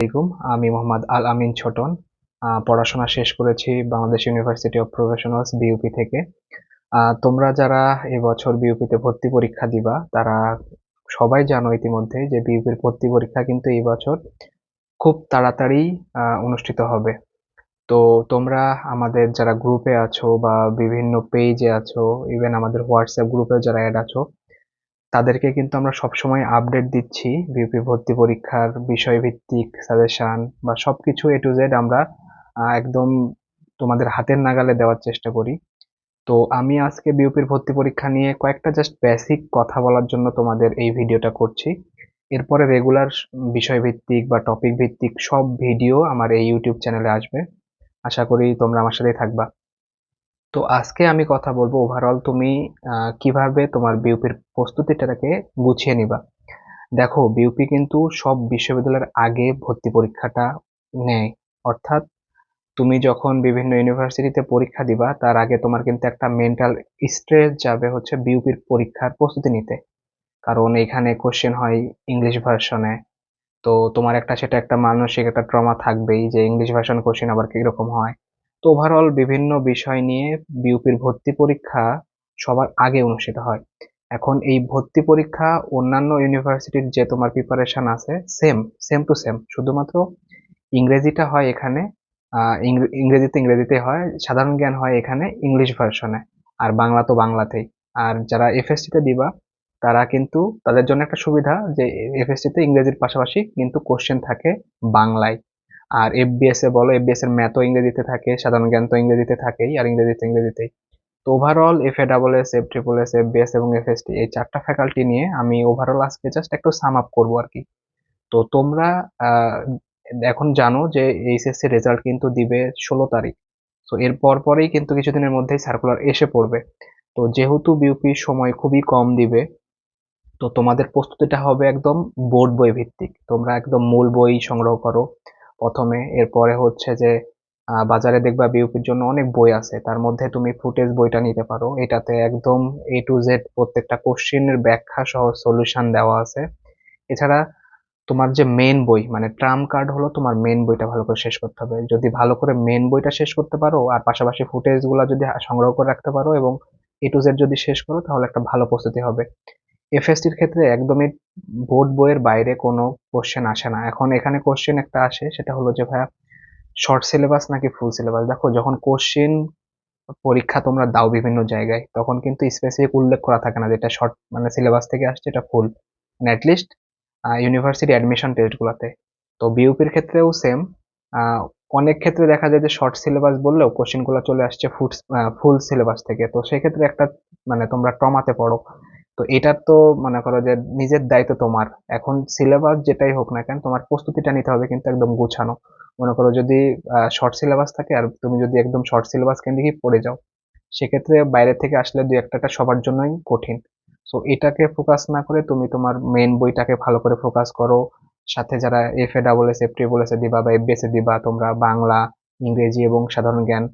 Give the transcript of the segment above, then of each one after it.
আলাইকুম। আমি মোহাম্মদ আল আমিন ছোটন পড়াশোনা শেষ করেছি Bangladesh university of professionals BUP থেকে। তোমরা যারা এবছর বিইউপিতে ভর্তি পরীক্ষা দিবা, তারা সবাই জানো ইতিমধ্যে যে বিইউপির ভর্তি পরীক্ষা কিন্তু এই বছর খুব তাড়াতাড়ি অনুষ্ঠিত হবে। তো তোমরা আমাদের যারা গ্রুপে আছো বা বিভিন্ন পেজে আছো ইভেন আমাদের হোয়াটসঅ্যাপ গ্রুপে যারা অ্যাড আছো তাদেরকে কিন্তু আমরা সবসময় আপডেট দিচ্ছি বিউপি ভর্তি পরীক্ষার বিষয়ভিত্তিক সাজেশন বা সবকিছু এ টু জেড আমরা একদম তোমাদের হাতের নাগালে দেওয়ার চেষ্টা করি। তো আমি আজকে বিউপির ভর্তি পরীক্ষা নিয়ে কয়েকটা জাস্ট বেসিক কথা বলার জন্য তোমাদের এই ভিডিওটা করছি। এরপরে রেগুলার বিষয়ভিত্তিক বা টপিক ভিত্তিক সব ভিডিও আমার এই ইউটিউব চ্যানেলে আসবে। আশা করি তোমরা আমার সাথেই থাকবা। তো আজকে আমি কথা বলব ওভারঅল তুমি কীভাবে তোমার বিউপির প্রস্তুতিটাকে গুছিয়ে নিবা। দেখো বিউপি কিন্তু সব বিশ্ববিদ্যালয়ের আগে ভর্তি পরীক্ষাটা নেয়। অর্থাৎ তুমি যখন বিভিন্ন ইউনিভার্সিটিতে পরীক্ষা দিবা, তার আগে তোমার কিন্তু একটা মেন্টাল স্ট্রেস যাবে হচ্ছে বিউপির পরীক্ষার প্রস্তুতি নিতে। কারণ এখানে কোশ্চেন হয় ইংলিশ ভার্সনে তো তোমার একটা, সেটা একটা মানসিক একটা ট্রমা থাকবেই যে ইংলিশ ভার্সন কোশ্চেন আবার কীরকম হয়। ওভারঅল বিভিন্ন বিষয় নিয়ে বিউপির ভর্তি পরীক্ষা সবার আগে অনুষ্ঠিত হয়। এখন এই ভর্তি পরীক্ষা অন্যান্য ইউনিভার্সিটির যে তোমার প্রিপারেশন আছে সেম সেম টু সেম শুধুমাত্র ইংরেজিটা হয় এখানে ইংরেজিতে ইংরেজিতে হয়, সাধারণ জ্ঞান হয় এখানে ইংলিশ ভার্সনে আর বাংলা তো বাংলাতেই। আর যারা এফএসটিতে দিবা, তারা কিন্তু তাদের জন্য একটা সুবিধা যে এফএসটিতে ইংরেজির পাশাপাশি কিন্তু কোশ্চেন থাকে বাংলায়। আর এফবিএস এ বলো এফবিএস এর ম্যাথও ইংরেজিতে থাকে, সাধারণ জ্ঞান তো ইংরেজিতে থাকেই, আর ইংরেজিতে ইংরেজিতেই। তো overall F A double S F triple S F FBS এবং এফএসটি এই চারটা ফ্যাকাল্টি নিয়ে আমি ওভারঅল আজকে জাস্ট একটু সাম আপ করব আর কি। তো তোমরা এখন জানো যে এইচএসসি রেজাল্ট কিন্তু দিবে ষোলো তারিখ। তো এর পর পরেই কিন্তু কিছুদিনের মধ্যেই সার্কুলার এসে পড়বে। তো যেহেতু বিউপি সময় খুবই কম দিবে, তো তোমাদের প্রস্তুতিটা হবে একদম বোর্ড বই ভিত্তিক। তোমরা একদম মূল বই সংগ্রহ করো। প্রথমে। এরপরে হচ্ছে যে বাজারে দেখবা বিউপির জন্য অনেক বই আছে। তার মধ্যে তুমি ফুটেজ বইটা নিতে পারো। এটাতে একদম এ টু জেড প্রত্যেকটা কোশ্চেনের ব্যাখ্যা সহ সলিউশন দেওয়া আছে। এছাড়া তোমার যে মেন বই মানে ট্রাম কার্ড হলো তোমার মেন বইটা ভালো করে শেষ করতে হবে। যদি ভালো করে মেন বইটা শেষ করতে পারো, আর পাশাপাশি ফুটেজগুলা যদি সংগ্রহ করে রাখতে পারো এবং এ টু জেড যদি শেষ করো, তাহলে একটা ভালো প্রস্তুতি হবে। এফএসটির ক্ষেত্রে একদমই বোর্ড বইয়ের বাইরে কোনো কোশ্চেন আসে না। এখন এখানে কোশ্চেন একটা আসে, সেটা হলো যে ভাইয়া শর্ট সিলেবাস নাকি ফুল সিলেবাস দেখো, যখন কোশ্চেন পরীক্ষা তোমরা দাও বিভিন্ন জায়গায়, তখন কিন্তু স্পেসিফিক উল্লেখ করা থাকে না যেটা শর্ট মানে সিলেবাস থেকে আসছে, এটা ফুল মানে অ্যাটলিস্ট ইউনিভার্সিটি অ্যাডমিশন টেস্টগুলোতে তো বিউপির ক্ষেত্রেও সেম অনেক ক্ষেত্রে দেখা যায় যে শর্ট সিলেবাস বললেও কোশ্চেনগুলো চলে আসছে ফুল সিলেবাস থেকে। তো সেক্ষেত্রে একটা মানে তোমরা টমাতে পড়ো। তো এটার তো মনে করো যে নিজের দায়িত্ব তোমার। এখন সিলেবাস যেটাই হোক না কেন, তোমার প্রস্তুতিটা নিতে হবে কিন্তু একদম গুছানো। মনে করো যদি শর্ট সিলেবাস থাকে আর তুমি যদি একদম শর্ট সিলেবাস কেন্দ্রিকই পড়ে যাও, সেক্ষেত্রে বাইরে থেকে আসলে দুই একটাটা সবার জন্যই কঠিন। সো এটাকে ফোকাস না করে তুমি তোমার মেন বইটাকে ভালো করে ফোকাস করো। সাথে যারা F A double S F triple S এ দিবা বা এফবিএস এ দিবা, তোমরা বাংলা, ইংরেজি এবং সাধারণ জ্ঞান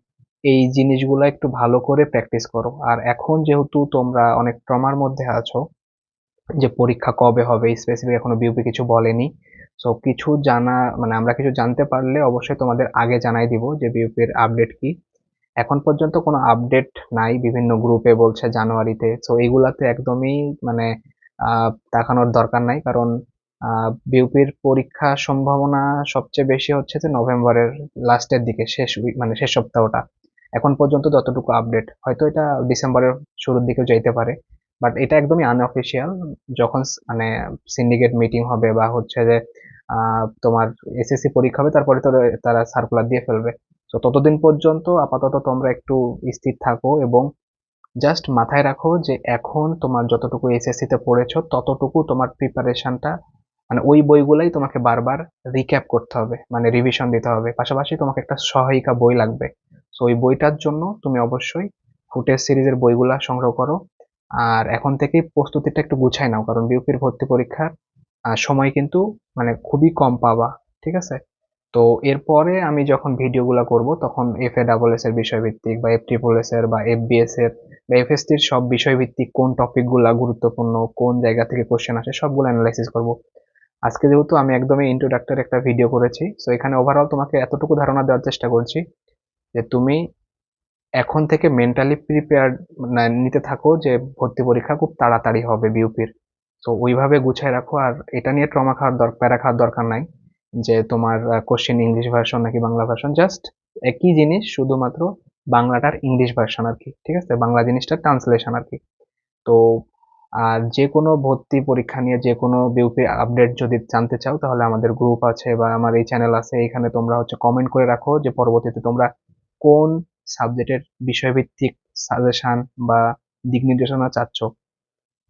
এই জিনিসগুলো একটু ভালো করে প্র্যাকটিস করো। আর এখন যেহেতু তোমরা অনেক ট্রমার মধ্যে আছো যে পরীক্ষা কবে হবে স্পেসিফিক এখনও বিউপি কিছু বলেনি সো কিছু জানা মানে আমরা কিছু জানতে পারলে অবশ্যই তোমাদের আগে জানাই দিব যে বিউপির আপডেট কি। এখন পর্যন্ত কোনো আপডেট নাই বিভিন্ন গ্রুপে বলছে জানুয়ারিতে সো এইগুলাতে একদমই মানে আহ, তাকানোর দরকার নাই কারণ বিউপির পরীক্ষা সম্ভাবনা সবচেয়ে বেশি হচ্ছে যে নভেম্বরের লাস্টের দিকে শেষ উইক মানে শেষ সপ্তাহটা। এখন পর্যন্ত যতটুকু আপডেট হয়তো এটা ডিসেম্বরের শুরুর দিকেও যাইতে পারে বাট এটা একদমই আনঅফিসিয়াল যখন মানে সিন্ডিকেট মিটিং হবে বা হচ্ছে যে তোমার এসএসসি পরীক্ষা হবে, তারপরে তো তারা সার্কুলার দিয়ে ফেলবে। তো ততদিন পর্যন্ত আপাতত তোমরা একটু স্থির থাকো এবং জাস্ট মাথায় রাখো যে এখন তোমার যতটুকু এসএসসি তে পড়েছো, ততটুকু তোমার প্রিপারেশনটা মানে ওই বইগুলাই তোমাকে বারবার রিক্যাপ করতে হবে মানে রিভিশন দিতে হবে। পাশাপাশি তোমাকে একটা সহায়িকা বই লাগবে। সো ওই বইটার জন্য তুমি অবশ্যই ফুটেজ সিরিজের বইগুলা সংগ্রহ করো। আর এখন থেকেই প্রস্তুতিটা একটু গুছাই নাও, কারণ বিউপির ভর্তি পরীক্ষার সময় কিন্তু মানে খুবই কম পাবা, ঠিক আছে? তো এরপরে আমি যখন ভিডিওগুলো করব, তখন এফ এ ডাবল এস এর বিষয়ভিত্তিক বা এফ ট্রিপল এস এর বা এফবিএস এর বা এফ এস টির সব বিষয়ভিত্তিক কোন টপিকগুলা গুরুত্বপূর্ণ, কোন জায়গা থেকে কোশ্চেন আসে, সবগুলো অ্যানালাইসিস করব। আজকে যেহেতু আমি একদমই ইন্ট্রোডাক্টর একটা ভিডিও করেছি সো এখানে ওভারঅল তোমাকে এতটুকু ধারণা দেওয়ার চেষ্টা করছি যে তুমি এখন থেকে মেন্টালি প্রিপেয়ার নিতে থাকো যে ভর্তি পরীক্ষা খুব তাড়াতাড়ি হবে বিউপির তো ওইভাবে গুছায় রাখো আর এটা নিয়ে ট্রমা খাওয়ার দরকার প্যারা খাওয়ার দরকার নাই। যে তোমার কোশ্চেন ইংলিশ ভার্সন নাকি বাংলা ভার্সন জাস্ট একই জিনিস শুধুমাত্র বাংলাটার ইংলিশ ভার্সন আর কি, ঠিক আছে? বাংলা জিনিসটার ট্রান্সলেশন আর কি। তো, আর যে কোনো ভর্তি পরীক্ষা নিয়ে যে কোনো বিউপি আপডেট যদি জানতে চাও, তাহলে আমাদের গ্রুপ আছে বা আমার এই চ্যানেল আছে এখানে তোমরা হচ্ছে কমেন্ট করে রাখো যে পরবর্তীতে তোমরা কোন সাবজেক্টের বিষয়ভিত্তিক সাজেশন বা দিক নির্দেশনা চাচ্ছ?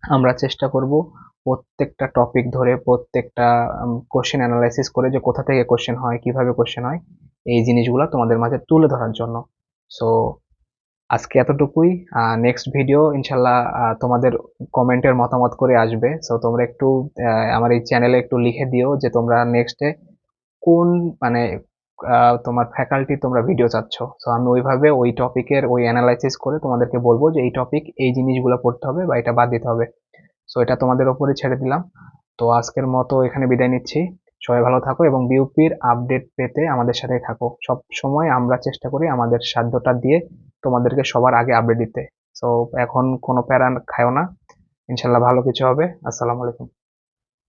আমরা চেষ্টা করব প্রত্যেকটা টপিক ধরে প্রত্যেকটা কোশ্চেন অ্যানালাইসিস করে যে কোথা থেকে কোশ্চেন হয়, কীভাবে কোশ্চেন হয়, এই জিনিসগুলো তোমাদের মাঝে তুলে ধরার জন্য। সো আজকে এতটুকুই। নেক্সট ভিডিও ইনশাল্লাহ তোমাদের কমেন্টের মতামত করে আসবে। সো তোমরা একটু আমার এই চ্যানেলে একটু লিখে দিও যে তোমরা নেক্সটে কোন মানে তোমার ফ্যাকাল্টি তোমরা ভিডিও চাচ্ছ। সো আমি ওইভাবে ওই টপিকের ওই অ্যানালাইসিস করে তোমাদেরকে বলব যে, এই টপিক এই জিনিসগুলো পড়তে হবে বা এটা বাদ দিতে হবে। সো এটা তোমাদের ওপরে ছেড়ে দিলাম। তো, আজকের মতো এখানে বিদায় নিচ্ছি। সবাই ভালো থাকো এবং বিউপির আপডেট পেতে আমাদের সাথে থাকো। সব সময় আমরা চেষ্টা করি আমাদের সাধ্যটা দিয়ে তোমাদেরকে সবার আগে আপডেট দিতে। সো এখন কোনো প্যারা খায়ও না। ইনশাল্লাহ ভালো কিছু হবে। আসসালামু আলাইকুম।